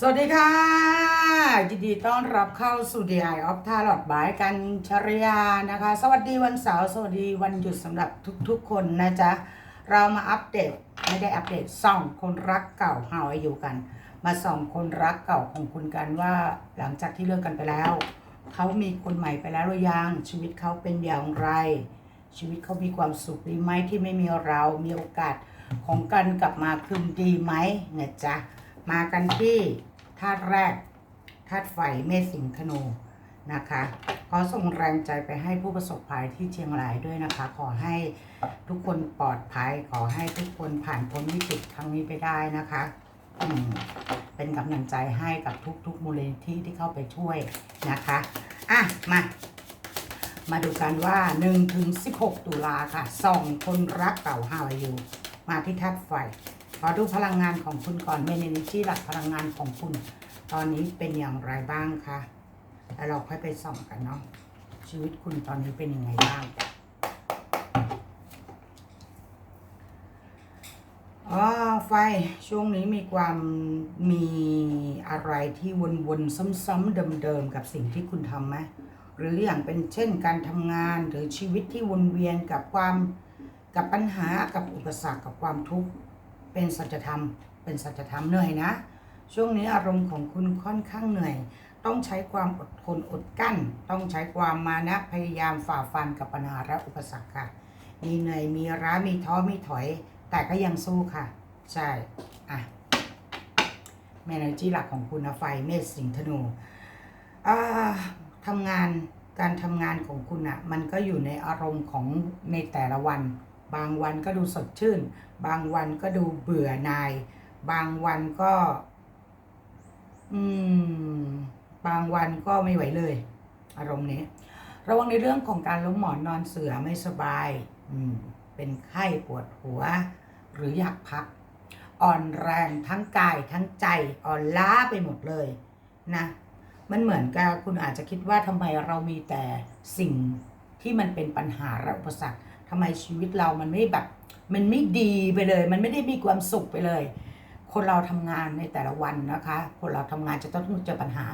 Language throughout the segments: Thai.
สวัสดีค่ะ ยินดีต้อนรับเข้าสู่ DI of t a l o t บายกันชริยานะคะ สวัสดีวันเสาร์สวัสดีวันหยุดสำหรับทุกๆคนนะจ๊ะ เรามาอัปเดตไม่ได้อัปเดตส่องคนรักเก่าเฮาอายุกัน มาส่องคนรักเก่าของคุณกันว่าหลังจากที่เลิกกันไปแล้ว เขามีคนใหม่ไปแล้วหรือยังชีวิตเขาเป็นอย่างไร ชีวิตเขามีความสุขดีไหมที่ไม่มีเรามีโอกาสของกันกลับมาคืนดีไหมเนี่ยจ๊ะ มากันที่ธาตุแรกธาตุไฟเมษสิงธนูนะคะขอส่งแรงใจไปให้ผู้ประสบภัยที่เชียงรายด้วยนะคะ ขอให้ทุกคนปลอดภัย ขอให้ทุกคนผ่านพ้นวิกฤตครั้งนี้ไปได้นะคะเป็นกำลังใจให้กับทุกๆมูลนิธิที่เข้าไปช่วยนะคะอะมามาดูกันว่า1-16 ตุลาค่ะส่องคนรักเก่าฮาวายูมาที่ธาตุไฟ ขอดูพลังงานของคุณก่อนเมนเนจีหลักพลังงานของคุณ ตอนนี้เป็นอย่างไรบ้างคะแล้วเราค่อยไปส่องกันเนาะชีวิตคุณตอนนี้เป็นยังไงบ้างอ๋อไฟช่วงนี้มีความมีอะไรที่วนๆซ้ำๆเดิมๆกับสิ่งที่คุณทำไหมหรืออย่างเป็นเช่นการทำงานหรือชีวิตที่วนเวียนกับความกับปัญหากับอุปสรรคกับความทุกข์ เป็นสัจธรรม เป็นสัจธรรมเหนื่อยนะ ช่วงนี้อารมณ์ของคุณค่อนข้างเหนื่อย ต้องใช้ความอดทนอดกั้น ต้องใช้ความมานะพยายามฝ่าฟันกับปัญหาและอุปสรรคค่ะ มีเหนื่อยมีร้ามีท้อมีถอย แต่ก็ยังสู้ค่ะ ใช่ อะแมเนจีหลักของคุณนะไฟเมษสิงธนูอ่าทำงานการทำงานของคุณอะมันก็อยู่ในอารมณ์ของในแต่ละวัน บางวันก็ดูสดชื่น บางวันก็ดูเบื่อหน่าย บางวันก็ อืม บางวันก็ไม่ไหวเลย อารมณ์นี้ ระวังในเรื่องของการล้มหมอนนอนเสือไม่สบาย อืม เป็นไข้ปวดหัว หรืออยากพัก อ่อนแรงทั้งกายทั้งใจ อ่อนล้าไปหมดเลยนะมันเหมือนกับคุณอาจจะคิดว่าทำไมเรามีแต่สิ่งที่มันเป็นปัญหาและอุปสรรค ทำไมชีวิตเรามันไม่แบบ มันไม่ดีไปเลย มันไม่ได้มีความสุขไปเลย คนเราทำงานในแต่ละวันนะคะ คนเราทำงานจะต้องเจอปัญหา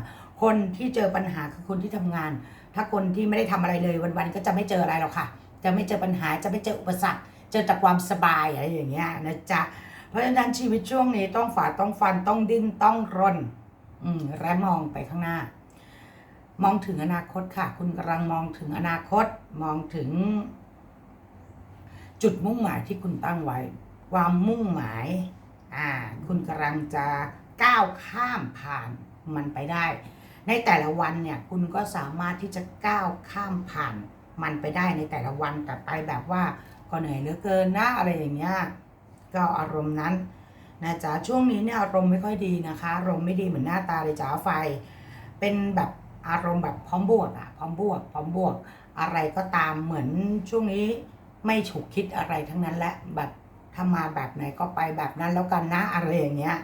คนที่เจอปัญหาคือคนที่ทำงาน ถ้าคนที่ไม่ได้ทำอะไรเลยวันๆก็จะไม่เจออะไรหรอกค่ะ จะไม่เจอปัญหาจะไม่เจออุปสรรค เจอแต่ความสบายอะไรอย่างเงี้ยนะจ๊ะเพราะฉะนั้นชีวิตช่วงนี้ต้องฝ่าต้องฟันต้องดิ้นต้องรนอืมและมองไปข้างหน้า มองถึงอนาคตค่ะ คุณกำลังมองถึงอนาคต มองถึง จุดมุ่งหมายที่คุณตั้งไว้ ความมุ่งหมายอ่าคุณกำลังจะก้าวข้ามผ่านมันไปได้ ในแต่ละวันเนี่ยคุณก็สามารถที่จะก้าวข้ามผ่านมันไปได้ในแต่ละวันแต่ไปแบบว่าก็เหนื่อยเหลือเกินนะอะไรอย่างเงี้ยก็อารมณ์นั้นนะจ๊ะช่วงนี้เนี่ยอารมณ์ไม่ค่อยดีนะคะ อารมณ์ไม่ดีเหมือนหน้าตาเลยจ้าไฟ เป็นแบบอารมณ์แบบพร้อมบวกอะพร้อมบวกพร้อมบวกอะไรก็ตามเหมือนช่วงนี้ ไม่ฉุกคิดอะไรทั้งนั้นแหละแบบถ้ามาแบบไหนก็ไปแบบนั้นแล้วกันนะอะไรอย่างเงี้ย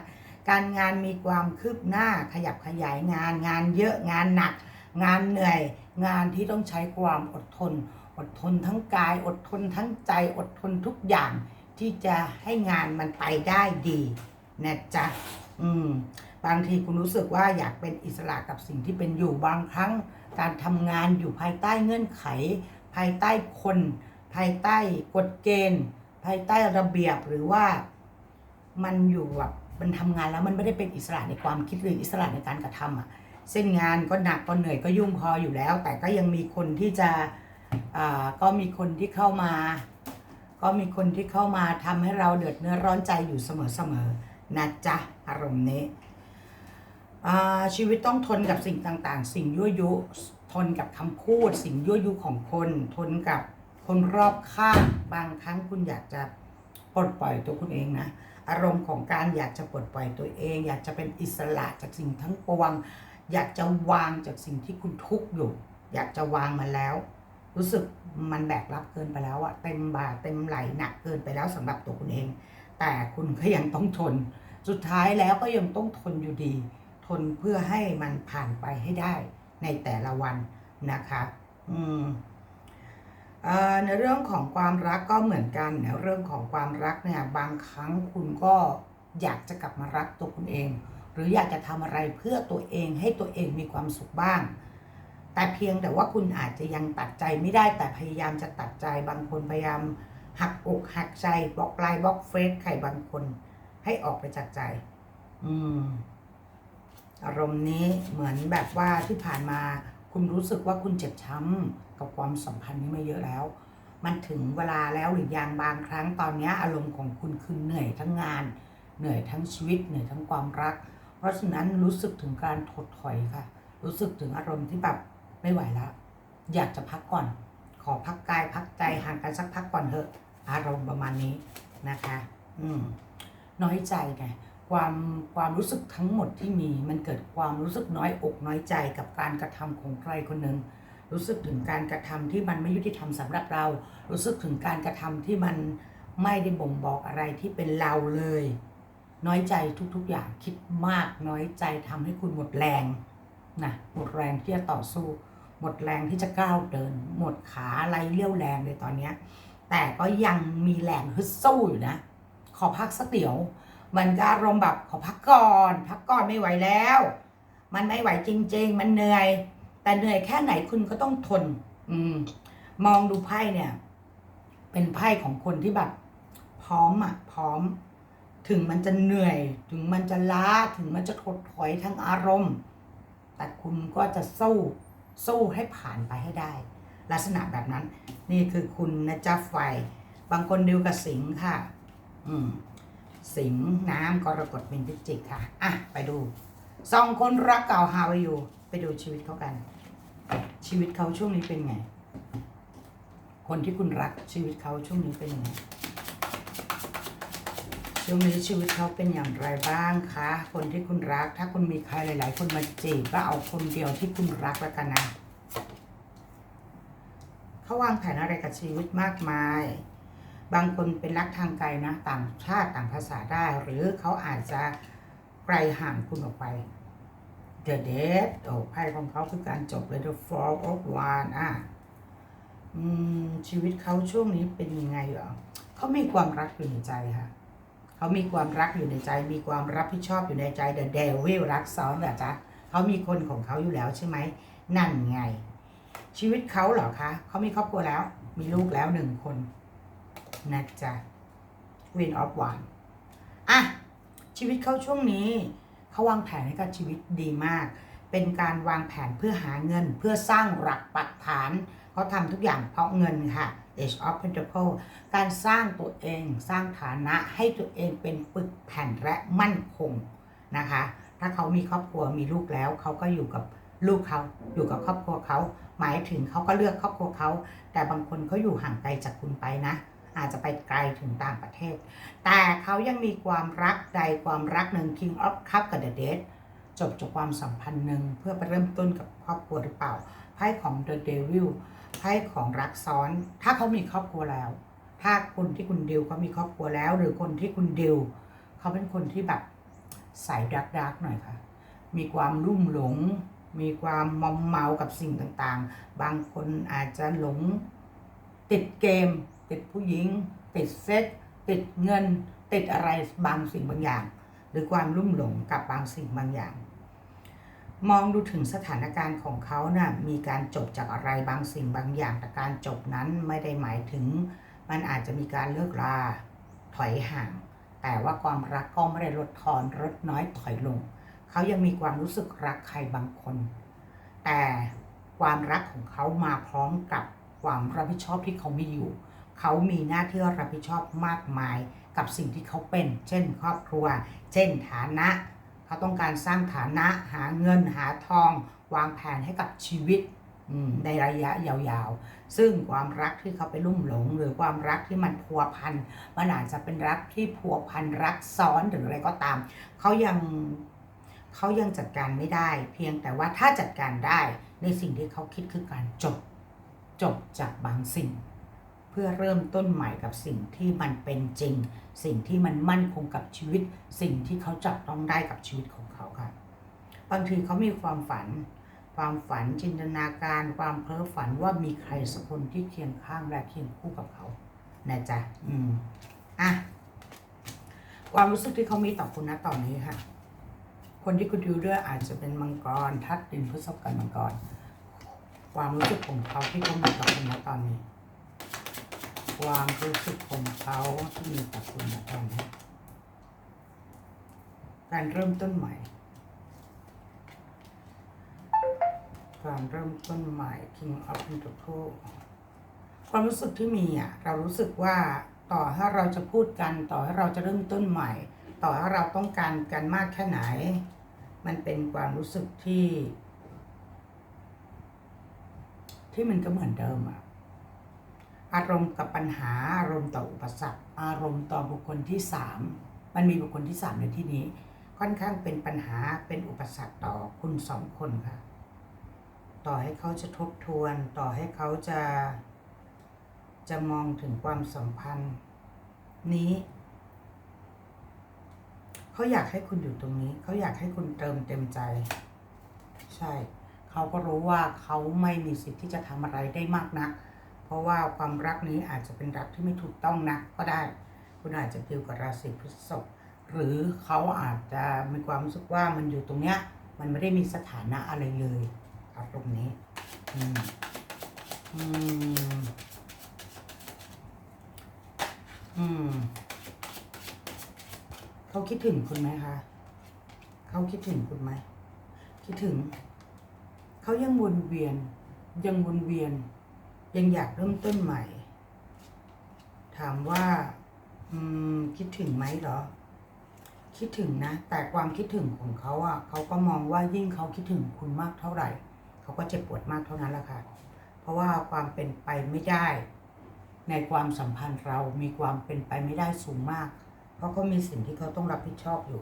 การงานมีความคืบหน้าขยับขยายงานงานเยอะงานหนัก งานเหนื่อย งานที่ต้องใช้ความอดทน อดทนทั้งกาย อดทนทั้งใจอดทนทุกอย่าง ที่จะให้งานมันไปได้ดีนะจ๊ะอืมบางทีคุณรู้สึกว่าอยากเป็นอิสระกับสิ่งที่เป็นอยู่บางครั้ง การทำงานอยู่ภายใต้เงื่อนไข ภายใต้คน ภายใต้กฎเกณฑ์ ภายใต้ระเบียบหรือว่ามันอยู่แบบมันทำงานแล้วมันไม่ได้เป็นอิสระในความคิดหรืออิสระในการกระทำอะเส้นงานก็หนักก็เหนื่อยก็ยุ่งพออยู่แล้ว แต่ก็ยังมีคนที่จะอ่าก็มีคนที่เข้ามา ก็มีคนที่เข้ามาทำให้เราเดือดเนื้อร้อนใจอยู่เสมอๆนะจ๊ะอารมณ์นี้ชีวิตต้องทนกับสิ่งต่างๆ สิ่งยั่วยุทนกับคำพูด สิ่งยั่วยุของคนทนกับ คนรอบข้างบางครั้งคุณอยากจะปลดปล่อยตัวคุณเองนะอารมณ์ของการอยากจะปลดปล่อยตัวเอง อยากจะเป็นอิสระจากสิ่งทั้งปวง อยากจะวางจากสิ่งที่คุณทุกข์อยู่ อยากจะวางมันแล้ว รู้สึกมันแบกรับเกินไปแล้วอะเต็มบ่าเต็มไหลหนักเกินไปแล้วสำหรับตัวคุณเอง แต่คุณก็ยังต้องทน สุดท้ายแล้วก็ยังต้องทนอยู่ดี ทนเพื่อให้มันผ่านไปให้ได้ในแต่ละวันนะคะ อืมเอ่อ ในเรื่องของความรักก็เหมือนกันในเรื่องของความรักเนี่ยบางครั้งคุณก็อยากจะกลับมารักตัวคุณเอง หรืออยากจะทำอะไรเพื่อตัวเองให้ตัวเองมีความสุขบ้าง แต่เพียงแต่ว่าคุณอาจจะยังตัดใจไม่ได้แต่พยายามจะตัดใจบางคนพยายามหักอกหักใจบล็อกไลน์บล็อกเฟซใครบางคนให้ออกไปจากใจ อืม อารมณ์นี้เหมือนแบบว่าที่ผ่านมาคุณรู้สึกว่าคุณเจ็บช้ำ กับความสัมพันธ์นี้มาเยอะแล้ว มันถึงเวลาแล้วหรือยังบางครั้งตอนนี้อารมณ์ของคุณคือเหนื่อยทั้งงาน เหนื่อยทั้งชีวิต เหนื่อยทั้งความรัก เพราะฉะนั้นรู้สึกถึงการถดถอยค่ะ รู้สึกถึงอารมณ์ที่แบบไม่ไหวแล้ว อยากจะพักก่อน ขอพักกายพักใจห่างกันสักพักก่อนเถอะ อารมณ์ประมาณนี้นะคะ อืมน้อยใจไงความความรู้สึกทั้งหมดที่มีมันเกิดความรู้สึกน้อยอกน้อยใจกับการกระทำของใครคนหนึ่ง รู้สึกถึงการกระทำที่มันไม่ยุติธรรมสำหรับเรา รู้สึกถึงการกระทำที่มันไม่ได้บ่งบอกอะไรที่เป็นเราเลย น้อยใจทุกๆอย่างคิดมากน้อยใจทำให้คุณหมดแรงนะหมดแรงที่จะต่อสู้ หมดแรงที่จะก้าวเดิน หมดขาอะไรเลี้ยวแรงเลยตอนเนี้ยแต่ก็ยังมีแรงฮึดสู้อยู่นะ ขอพักสักเดี๋ยว มันก็อารมณ์แบบขอพักก่อน พักก่อนไม่ไหวแล้ว มันไม่ไหวจริง ๆ มันเหนื่อย แต่เหนื่อยแค่ไหนคุณก็ต้องทน อืม มองดูไพ่เนี่ย เป็นไพ่ของคนที่แบบ พร้อมอะ พร้อม ถึงมันจะเหนื่อย ถึงมันจะล้า ถึงมันจะถดถอยทางอารมณ์ แต่คุณก็จะสู้ สู้ให้ผ่านไปให้ได้ ลักษณะแบบนั้น นี่คือคุณนะจ๊ะไฟ บางคนดิวกับสิงค์ค่ะ อืม สิงห์น้ำกรกฎเป็นพิจิกค่ะ อะ ไปดูสองคนรักเก่าฮาวอยู่ ไปดูชีวิตเขากัน ชีวิตเขาช่วงนี้เป็นไง คนที่คุณรักชีวิตเขาช่วงนี้เป็นยังไงช่วงนี้ชีวิตเขาเป็นอย่างไรบ้างคะ คนที่คุณรัก ถ้าคุณมีใครหลาย ๆ คนมาจีบก็เอาคนเดียวที่คุณรักแล้วกันนะเขาวางแผนอะไรกับชีวิตมากมาย บางคนเป็นรักทางไกลนะ ต่างชาติต่างภาษาได้ หรือเขาอาจจะไกลห่างคุณออกไป The Death โอ้ไพ่ของเขาคือการจบเลย The Fall of One อะอืมชีวิตเขาช่วงนี้เป็นยังไงเหรอเขามีความรักอยู่ในใจค่ะ เขามีความรักอยู่ในใจ มีความรับผิดชอบอยู่ในใจ The Devil รักซ้อนเหรอจ๊ะเขามีคนของเขาอยู่แล้วใช่ไหม นั่นไง ชีวิตเขาเหรอคะ เขามีครอบครัวแล้ว มีลูกแล้วหนึ่งคนนะจ๊ะ Queen of One อะ ชีวิตเขาช่วงนี้ เขาวางแผนให้กับชีวิตดีมาก เป็นการวางแผนเพื่อหาเงิน เพื่อสร้างหลักปักฐาน เขาทำทุกอย่างเพราะเงินค่ะ Age of Pentacle การสร้างตัวเองสร้างฐานะให้ตัวเองเป็นปึกแผ่นและมั่นคงนะคะ ถ้าเขามีครอบครัวมีลูกแล้ว เขาก็อยู่กับลูกเขาอยู่กับครอบครัวเขา หมายถึงเขาก็เลือกครอบครัวเขา แต่บางคนเขาอยู่ห่างไกลจากคุณไปนะ อาจจะไปไกลถึงต่างประเทศ แต่เขายังมีความรักใดความรักหนึ่ง King of Cup กับ The Dead จบจากความสัมพันธ์หนึ่งเพื่อไปเริ่มต้นกับครอบครัวหรือเปล่าไพ่ของ The Devil ไพ่ของรักซ้อน ถ้าเขามีครอบครัวแล้ว ถ้าคนที่คุณดิวเขามีครอบครัวแล้ว หรือคนที่คุณดิวเขาเป็นคนที่แบบสายดักดักๆหน่อยค่ะ มีความรุ่มหลง มีความมอมเมากับสิ่งต่างๆ บางคนอาจจะหลงติดเกม ติดผู้หญิง ติดเซ็กติดเงิน ติดอะไรบางสิ่งบางอย่าง หรือความรุ่มหลงกับบางสิ่งบางอย่าง มองดูถึงสถานการณ์ของเขานะ่ะมีการจบจากอะไรบางสิ่งบางอย่าง แต่การจบนั้นไม่ได้หมายถึง มันอาจจะมีการเลิกราถอยห่าง แต่ว่าความรักก็ไม่ได้ลดทอนลดน้อยถอยลง เขายังมีความรู้สึกรักใครบางคน แต่ความรักของเขามาพร้อมกับความรับผิดชอบที่เขามีอยู่ เขามีหน้าที่รับผิดชอบมากมายกับสิ่งที่เขาเป็น เช่น ครอบครัว เช่น ฐานะ เขาต้องการสร้างฐานะหาเงินหาทอง วางแผนให้กับชีวิตในระยะยาวๆ ซึ่งความรักที่เขาไปลุ่มหลง หรือความรักที่มันพัวพันมันอาจจะเป็นรักที่พัวพันรักซ้อนหรืออะไรก็ตาม เขายังเขายังจัดการไม่ได้ เพียงแต่ว่าถ้าจัดการได้ในสิ่งที่เขาคิดคือการจบ จบจากบางสิ่ง เพื่อเริ่มต้นใหม่กับสิ่งที่มันเป็นจริง สิ่งที่มันมั่นคงกับชีวิต สิ่งที่เขาจับต้องได้กับชีวิตของเขาค่ะ บางทีเขามีความฝัน ความฝันจินตนาการ ความเพ้อฝันว่ามีใครสักคนที่เคียงข้างและเคียงคู่กับเขานะจ๊ะอืมอะความรู้สึกที่เขามีต่อคุณนะตอนนี้ค่ะ คนที่คุณดูด้วยอาจจะเป็นมังกรทัดดินพฤษภกันมังกร ความรู้สึกของเขาที่เขามีกับคุณณตอนนี้ ความรู้สึกของเขาที่มีกับคุณณตอนนี้การเริ่มต้นใหม่การเริ่มต้นใหม่ King of Pentacles ความรู้สึกที่มีอะ เรารู้สึกว่าต่อให้เราจะพูดกัน ต่อให้เราจะเริ่มต้นใหม่ ต่อให้เราต้องการกันมากแค่ไหน มันเป็นความรู้สึกที่ ที่มันก็เหมือนเดิมอะ อารมณ์กับปัญหาอารมณ์ต่ออุปสรรคอารมณ์ต่อบุคคลที่สามมันมีบุคคลที่สามในที่นี้ ค่อนข้างเป็นปัญหาเป็นอุปสรรคต่อคุณสองคนค่ะ ต่อให้เขาจะทบทวน ต่อให้เขาจะจะมองถึงความสัมพันธ์นี้เขาอยากให้คุณอยู่ตรงนี้ เขาอยากให้คุณเติมเต็มใจ ใช่ เขาก็รู้ว่าเขาไม่มีสิทธิ์ที่จะทำอะไรได้มากนัก ราะว่าความรักนี้อาจจะเป็นรักที่ไม่ถูกต้องนักก็ได้ คุณอาจจะดิวกับราศีพฤษภหรือเขาอาจจะมีความรู้สึกว่ามันอยู่ตรงเนี้ยมันไม่ได้มีสถานะอะไรเลยอารมณ์นี้อืมอืมอืมเขาคิดถึงคุณไหมคะเขาคิดถึงคุณไหมคิดถึง เขายังวนเวียนยังวนเวียน ยังอยากเริ่มต้นใหม่ ถามว่าคิดถึงไหมเหรอ คิดถึงนะ แต่ความคิดถึงของเขาอะเขาก็มองว่ายิ่งเขาคิดถึงคุณมากเท่าไหร่ เขาก็เจ็บปวดมากเท่านั้นแหละค่ะ เพราะว่าความเป็นไปไม่ได้ ในความสัมพันธ์เรามีความเป็นไปไม่ได้สูงมาก เพราะเขามีสิ่งที่เขาต้องรับผิดชอบอยู่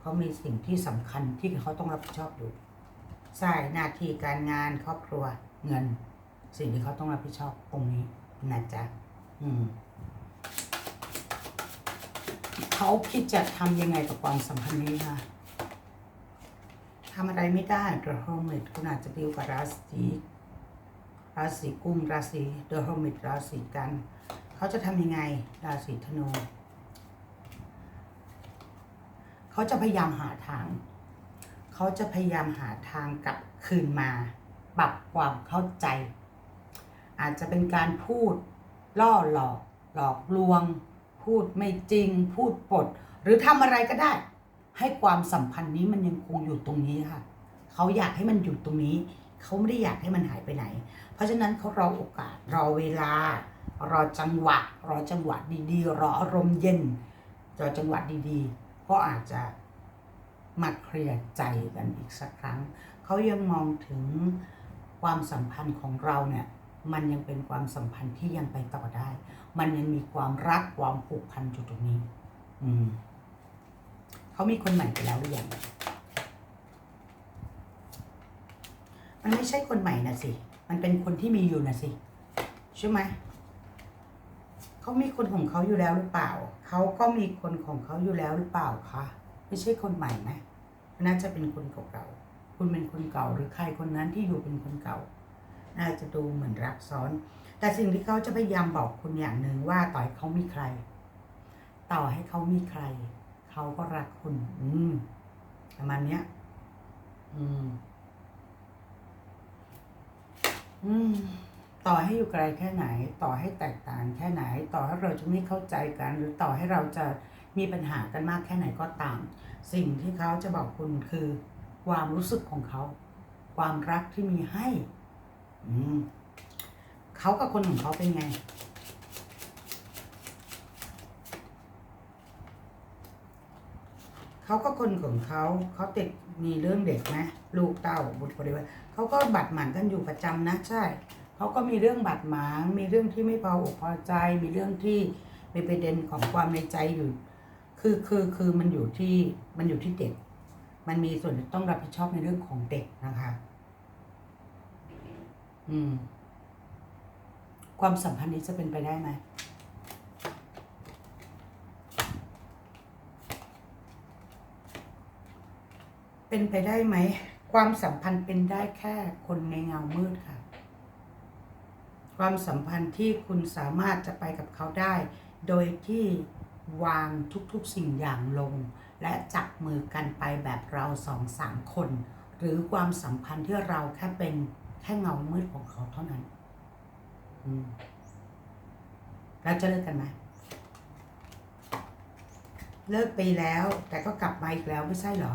เขามีสิ่งที่สำคัญที่เขาต้องรับผิดชอบอยู่ใช่หน้าที่การงานครอบครัวเงิน สิ่งที่เขาต้องรับผิดชอบตรงนี้นะจ๊ะอืมเขาคิดจะทำยังไงกับความสัมพันธ์นี้คะทำอะไรไม่ได้ The Hermit คุณอาจจะดีลกับราศีราศีกุมราศี The Hermit ราศีกัน เขาจะทำยังไงราศีธนู เขาจะพยายามหาทาง เขาจะพยายามหาทางกลับคืนมา ปรับความเข้าใจ อาจจะเป็นการพูดล่อหลอกหลอกลวง พูดไม่จริง พูดปด หรือทำอะไรก็ได้ ให้ความสัมพันธ์นี้มันยังคงอยู่ตรงนี้ค่ะ เขาอยากให้มันอยู่ตรงนี้ เขาไม่ได้อยากให้มันหายไปไหน เพราะฉะนั้นเขารอโอกาสรอเวลา รอจังหวะ รอจังหวะดีๆ รออารมณ์เย็น รอจังหวะดีๆ ก็อาจจะมาเคลียร์ใจกันอีกสักครั้ง เขายังมองถึงความสัมพันธ์ของเราเนี่ย มันยังเป็นความสัมพันธ์ที่ยังไปต่อได้ มันยังมีความรักความผูกพันอยู่ตรงนี้ อืมเขามีคนใหม่ไปแล้วหรือยังมันไม่ใช่คนใหม่นะสิ มันเป็นคนที่มีอยู่นะสิ ใช่ไหม เขามีคนของเขาอยู่แล้วหรือเปล่า เขาก็มีคนของเขาอยู่แล้วหรือเปล่าคะ ไม่ใช่คนใหม่ไหมน่าจะเป็นคนเก่าๆคุณเป็นคนเก่าหรือใครคนนั้นที่อยู่เป็นคนเก่า น่าจะดูเหมือนรักซ้อน แต่สิ่งที่เขาจะพยายามบอกคุณอย่างหนึ่งว่าต่อให้เขามีใคร ต่อให้เขามีใคร เขาก็รักคุณ อืมประมาณเนี้ย อืม อืมต่อให้อยู่ไกลแค่ไหน ต่อให้แตกต่างแค่ไหน ต่อให้เราจะไม่เข้าใจกัน หรือต่อให้เราจะมีปัญหากันมากแค่ไหนก็ตาม สิ่งที่เขาจะบอกคุณคือ ความรู้สึกของเขา ความรักที่มีให้ เขากับคนของเขาเป็นไง เขาก็คนของเขา เขาติดมีเรื่องเด็กไหมลูกเต้าบุตรบริวารเขาก็บัดหมางกันอยู่ประจำนะใช่ เขาก็มีเรื่องบาดหมาง มีเรื่องที่ไม่พออกพอใจ มีเรื่องที่เป็นประเด็นของความในใจอยู่ คือคือคือมันอยู่ที่มันอยู่ที่เด็ก มันมีส่วนต้องรับผิดชอบในเรื่องของเด็กนะคะ อืม ความสัมพันธ์นี้จะเป็นไปได้ไหมเป็นไปได้ไหม ความสัมพันธ์เป็นได้แค่คนในเงามืดค่ะ ความสัมพันธ์ที่คุณสามารถจะไปกับเขาได้ โดยที่วางทุกๆสิ่งอย่างลง และจับมือกันไปแบบเราสองสามคน หรือความสัมพันธ์ที่เราแค่เป็น แค่เงามืดของเขาเท่านั้น อืมแล้วจะเลิกกันไหมเลิกไปแล้ว แต่ก็กลับมาอีกแล้วไม่ใช่เหรอ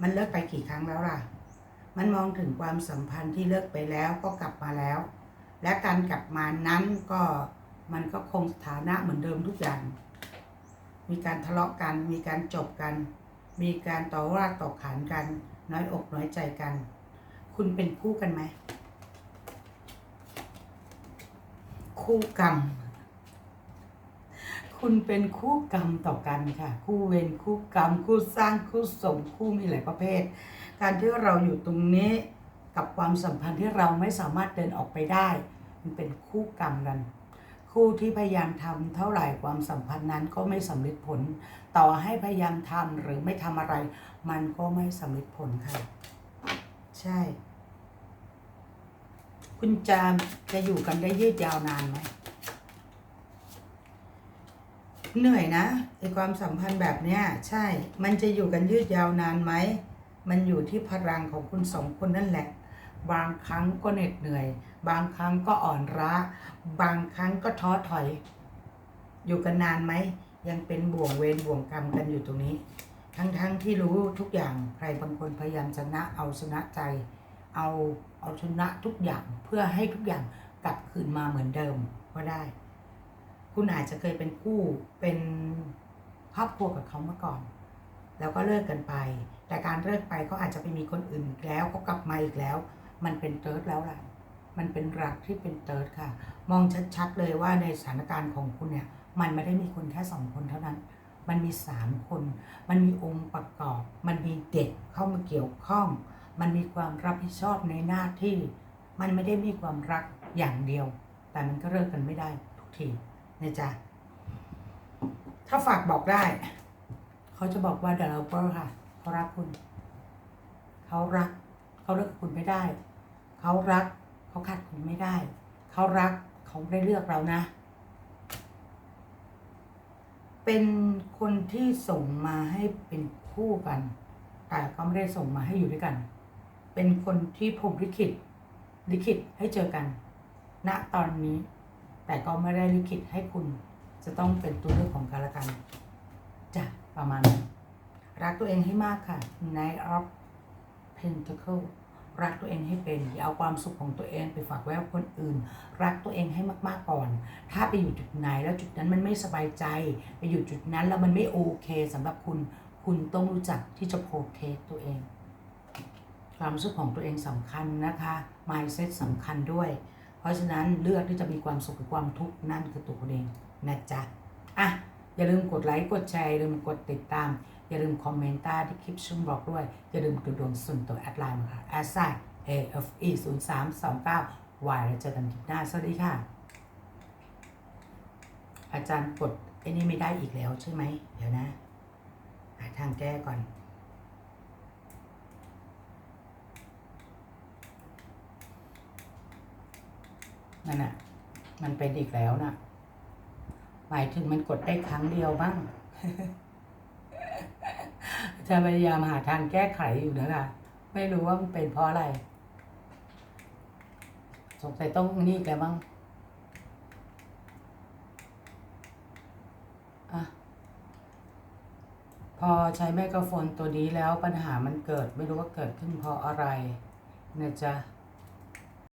มันเลิกไปกี่ครั้งแล้วล่ะ มันมองถึงความสัมพันธ์ที่เลิกไปแล้วก็กลับมาแล้ว และการกลับมานั้นก็มันก็คงสถานะเหมือนเดิมทุกอย่าง มีการทะเลาะกัน มีการจบกัน มีการต่อว่าต่อขานกัน น้อยอกน้อยใจกัน คุณเป็นคู่กันไหม คู่กรรม คุณเป็นคู่กรรมต่อกันค่ะ คู่เวรคู่กรรม คู่สร้างคู่สมคู่มีหลายประเภท การที่เราอยู่ตรงนี้กับความสัมพันธ์ที่เราไม่สามารถเดินออกไปได้ มันเป็นคู่กรรมกัน คู่ที่พยายามทำเท่าไหร่ความสัมพันธ์นั้นก็ไม่สำเร็จผล ต่อให้พยายามทำหรือไม่ทำอะไร มันก็ไม่สำเร็จผลค่ะ ใช่ คุณจะจะอยู่กันได้ยืดยาวนานไหมเหนื่อยนะไอความสัมพันธ์แบบเนี้ย ใช่ มันจะอยู่กันยืดยาวนานไหม มันอยู่ที่พลังของคุณสองคนนั่นแหละ บางครั้งก็เหน็ดเหนื่อย บางครั้งก็อ่อนล้าบางครั้งก็ท้อถอย อยู่กันนานไหม ยังเป็นบ่วงเวรบ่วงกรรมกันอยู่ตรงนี้ ทั้งๆทที่รู้ทุกอย่างใครบางคนพยายามชนะเอาชนะใจ เอาเอาชนะทุกอย่างเพื่อให้ทุกอย่างกลับคืนมาเหมือนเดิมก็ได้ คุณอาจจะเคยเป็นคู่เป็นครอบครัวกับเขามาก่อน แล้วก็เลิกกันไป แต่การเลิกไปเขาอาจจะไปมีคนอื่นอีกแล้วก็กลับมาอีกแล้ว มันเป็นเติร์ดแล้วล่ะมันเป็นรักที่เป็นเติร์ดค่ะ มองชัดๆเลยว่าในสถานการณ์ของคุณเนี่ย มันไม่ได้มีคนแค่สองคนเท่านั้น มันมีสามคน มันมีองค์ประกอบ มันมีเด็กเข้ามาเกี่ยวข้อง มันมีความรับผิดชอบในหน้าที่ มันไม่ได้มีความรักอย่างเดียว แต่มันก็เลิกกันไม่ได้ทุกทีนะจ๊ะ ถ้าฝากบอกได้ เขาจะบอกว่า developer ค่ะ เขารักคุณ เขารัก เขาเลิกกับคุณไม่ได้ เขารัก เขาขัดคุณไม่ได้ เขารัก เขาไม่ได้เลือกเรานะ เป็นคนที่ส่งมาให้เป็นคู่กัน แต่ก็ไม่ได้ส่งมาให้อยู่ด้วยกัน เป็นคนที่ผมลิขิต ลิขิตให้เจอกัน ณตอนนี้ แต่ก็ไม่ได้ลิขิตให้คุณจะต้องเป็นตัวเลือกของกันและกันจ้ะประมาณนั้นรักตัวเองให้มากค่ะ Knight of Pentacle รักตัวเองให้เป็น อย่าเอาความสุขของตัวเองไปฝากไว้กับคนอื่น รักตัวเองให้มากๆก่อน ถ้าไปอยู่จุดไหนแล้วจุดนั้นมันไม่สบายใจ ไปอยู่จุดนั้นแล้วมันไม่โอเคสำหรับคุณ คุณต้องรู้จักที่จะโปรเทคตัวเอง ความสึกของตัวเองสำคัญนะคะ mindset สำคัญด้วย เพราะฉะนั้นเลือกที่จะมีความสุขหรือความทุกข์นั่นคือตัวคุณเองนะจ๊ะอะอย่าลืมกดไลค์กดแชร์อย่าลืมกดติดตาม อย่าลืมคอมเมนต์ใต้ที่คลิปชุ่มบอกด้วย อย่าลืมกดดวงส่วนตัวแอดไลน์มาค่ะ a s i a f e 0 3 2 9 y แล้วเจอกันคลิปหน้า สวัสดีค่ะ อาจารย์กดไอ้นี่ไม่ได้อีกแล้วใช่ไหม เดี๋ยวนะ หาทางแก้ก่อนนั่นน่ะมันเป็นอีกแล้วน่ะ หมายถึงมันกดได้ครั้งเดียวบ้าง จะพยายามหาทางแก้ไขอยู่นะคะ ไม่รู้ว่ามันเป็นเพราะอะไร สงสัยต้องนี่แกบ้างอะพอใช้ไมโครโฟนตัวนี้แล้วปัญหามันเกิด ไม่รู้ว่าเกิดขึ้นเพราะอะไรนะจ๊ะ